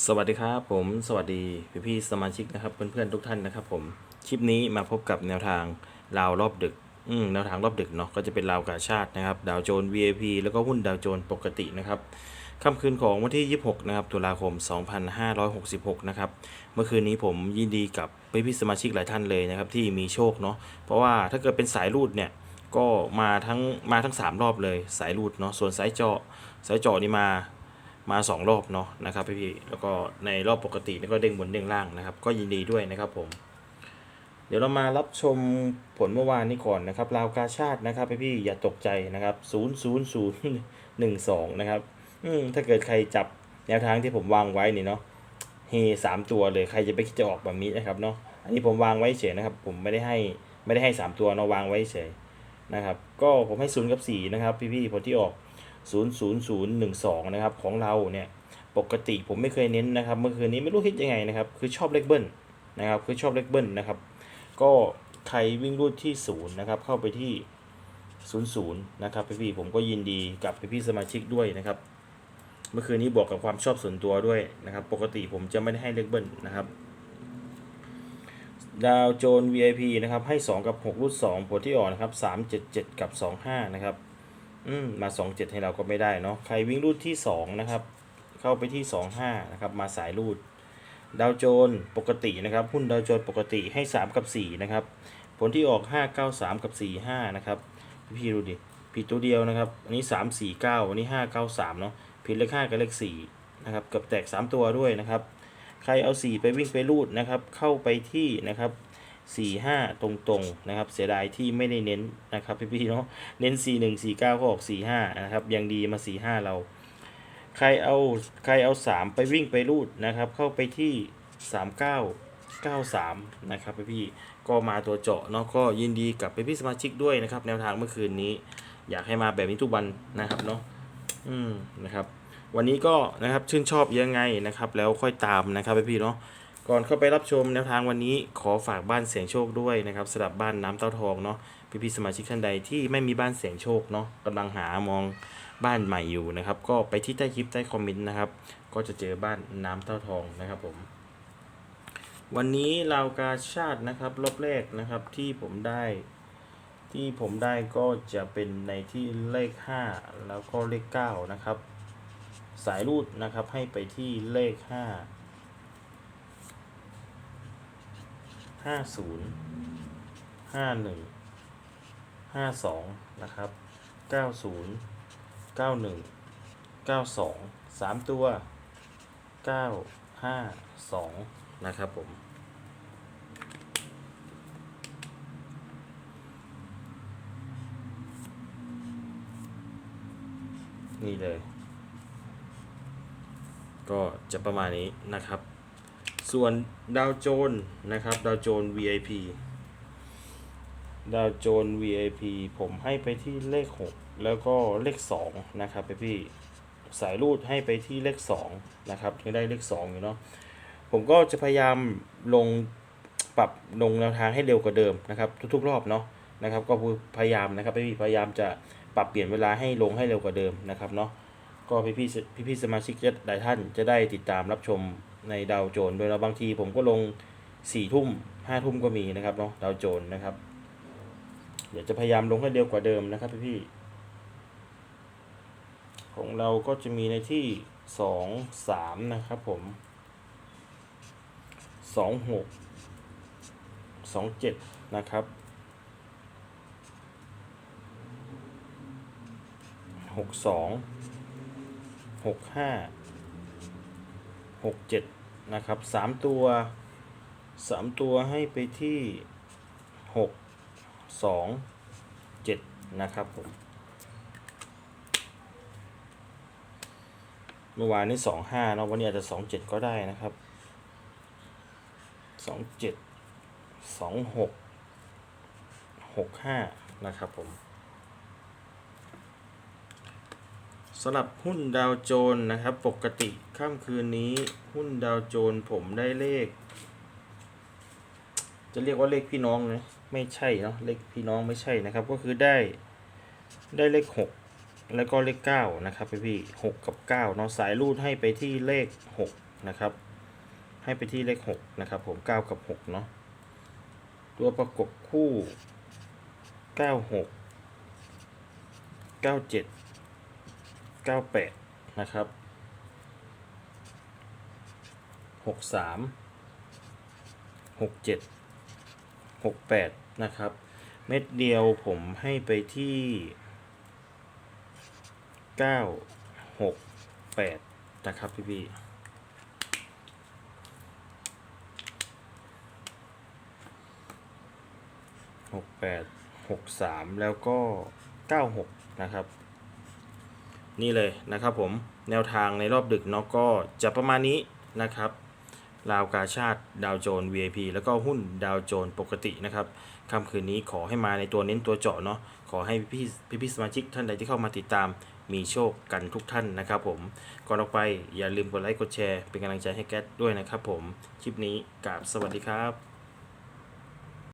สวัสดีครับผมสวัสดีพี่พี่สมาชิกนะครับเพื่อนๆทุกท่านนะครับผมคลิปนี้มาพบกับแนวทางราวรอบดึกอืมแนวทางรอบดึกเนาะก็จะเป็นราวกาชาตินะครับดาวโจน VIP แล้วก็หุ้นดาวโจนปกตินะครับค่ำคืนของวันที่ 26 นะครับ ตุลาคม 2566 นะครับ เมื่อคืนนี้ผมยินดีกับพี่พี่สมาชิกหลายท่านเลยนะครับ ที่มีโชคเนาะเพราะว่าถ้าเกิดเป็นสายรูดเนี่ยก็มาทั้งมาทั้ง 3 รอบเลยสายรูดเนาะส่วนสายเจาะสายเจาะนี่มา มาสองรอบเนาะนะครับพี่พี่แล้วก็ในรอบปกตินี่ก็เด้งบนเด้งล่างนะครับ ก็ยินดีด้วยนะครับผม เดี๋ยวเรามารับชมผลเมื่อวานนี้ก่อนนะครับราวกาชาตินะครับพี่พี่อย่าตกใจนะครับ0 0 0 1 2นะครับอืมถ้าเกิดใครจับแนวทางที่ผมวางไว้นี่เนาะเฮสามตัวเลยใครจะไปคิดจะออกแบบนี้นะครับเนาะอันนี้ผมวางไว้เฉยนะครับ ผมไม่ได้ให้ไม่ได้ให้สามตัวเนาะวางไว้เฉยนะครับ ก็ผมให้ศูนย์กับสี่นะครับพี่พี่ผลที่ออก 00012 นะครับของเราเนี่ยปกติผมไม่เคยเน้นนะครับเมื่อคืนนี้ไม่รู้คิดยังไงนะครับคือชอบเลขเบิ้ลนะครับคือชอบเลขเบิ้ลนะครับก็ใครวิ่งรูดที่0นะครับเข้าไปที่ 00นะครับพี่ๆผมก็ยินดีกับพี่ๆสมาชิกด้วยนะครับ เมื่อคืนนี้บวกกับความชอบส่วนตัวด้วยนะครับปกติผมจะไม่ได้ให้เลขเบิ้ลนะครับดาวโจน VIP นะครับให้ 2 กับ 6 รูด 2 ผลที่ออกนะครับ 377 กับ 25 นะครับ อืมมา27ให้เราก็ไม่ได้เนาะใครวิ่งรูดที่2นะครับ เข้าไปที่25นะครับ มาสายรูดดาวโจนปกตินะครับ หุ้นดาวโจนปกติให้3กับ4นะครับ ผลที่ออก593กับ45นะครับ พี่ดูดิผิดตัวเดียวนะครับ อันนี้349อันนี้593เนาะผิดเลข5กับเลข4นะครับเกือบแตก3ตัวด้วยนะครับ ใครเอา4ไปวิ่งไปรูดนะครับ เข้าไปที่นะครับ 4 5 ตรงๆนะครับ เสียดายที่ไม่ได้เน้นนะครับพี่ๆเนาะเน้น 4 1 4 9 ก็ออก 4 5 นะครับ ยังดีมา 4 5 เรา ใครเอาใครเอา 3 ไปวิ่งไปรูดนะครับ เข้าไปที่ 3 9 9 3 นะครับพี่ๆก็มาตัวเจาะเนาะก็ยินดีกับพี่ๆสมาชิกด้วยนะครับ แนวทางเมื่อคืนนี้ อยากให้มาแบบนี้ทุกวันนะครับเนาะอืมนะครับ วันนี้ก็นะครับชื่นชอบยังไงนะครับ แล้วค่อยตามนะครับพี่ๆเนาะ ก่อนเข้าไปรับชมแนวทางวันนี้ขอฝากบ้านเสียงโชคด้วยนะครับสำหรับบ้านน้ำเต้าทองเนาะพี่ๆสมาชิกท่านใดที่ไม่มีบ้านเสียงโชคเนาะกำลังหามองบ้านใหม่อยู่นะครับ ก็ไปที่ใต้คลิปใต้คอมเมนต์นะครับ ก็จะเจอบ้านน้ำเต้าทองนะครับผม วันนี้ราวกาชาตินะครับรอบแรกนะครับที่ผมได้ ที่ผมได้ก็จะเป็นในที่เลข 5 แล้วก็เลข 9 นะครับ สายรูดนะครับให้ไปที่เลข 5 ห้าศูนย์ห้าหนึ่งห้าสองนะครับเก้าศูนย์เก้าหนึ่งเก้าสองสามตัวเก้าห้าสองนะครับผมนี่เลย ก็จะประมาณนี้นะครับ ส่วนดาวโจนนะครับดาวโจน VIP ดาวโจน VIP ผมให้ไปที่เลข 6 แล้วก็เลข 2 นะครับพี่พี่สายรูดให้ไปที่เลข 2 นะครับยังได้เลข 2 อยู่เนาะผมก็จะพยายามลงปรับลงแนวทางให้เร็วกว่าเดิมนะครับ ทุกๆ รอบเนาะนะครับ ก็พยายามนะครับพี่พยายามจะปรับเปลี่ยนเวลาให้ลงให้เร็วกว่าเดิมนะครับเนาะก็พี่พี่พี่พี่สมาชิกจะหลายท่านจะได้ติดตามรับชม ในดาวโจนส์โดยเราบางทีผมก็ลงสี่ทุ่มห้าทุ่มก็มีนะครับเนาะดาวโจนนะครับ เดี๋ยวจะพยายามลงให้เร็วกว่าเดิมนะครับพี่ๆของเราก็จะมีในที่สองสามนะครับผมสองหกสองเจ็ดนะครับหกสองหกห้า หกเจ็ดนะครับสามตัวสามตัวให้ไปที่หกสองเจ็ดนะครับผมเมื่อวานนี้สองห้าเนาะวันนี้อาจจะสองเจ็ดก็ได้นะครับสองเจ็ดสองหกหกห้านะครับผม สำหรับหุ้นดาวโจน์นะครับ ปกติค่ำคืนนี้หุ้นดาวโจน์ผมได้เลข จะเรียกว่าเลขพี่น้องไหมไม่ใช่เนาะเลขพี่น้องไม่ใช่นะครับ ก็คือได้ได้เลขหกแล้วก็เลขเก้านะครับพี่พี่หกกับเก้าเนาะสายรูดให้ไปที่เลขหกนะครับ ให้ไปที่เลขหกนะครับ ผมเก้ากับหกเนาะตัวประกบคู่เก้าหกเก้าแปดนะครับหกสามหกเจ็ดหกแปดนะครับ เม็ดเดียวผมให้ไปที่เก้าหกแปดนะครับพี่พี่หกแปดหกสามแล้วก็เก้าหกนะครับ นี่เลยนะครับผมแนวทางในรอบดึกเนาะก็จะประมาณนี้นะครับลาวกาชาติดาวโจน VIP แล้วก็หุ้นดาวโจนปกตินะครับค่ำคืนนี้ขอให้มาในตัวเน้นตัวเจาะเนาะขอให้พี่พี่พี่สมาชิกท่านใดที่เข้ามาติดตามมีโชคกันทุกท่านนะครับผม ก่อนออกไปอย่าลืมกดไลค์กดแชร์เป็นกำลังใจให้แก๊สด้วยนะครับผม คลิปนี้กราบสวัสดีครับ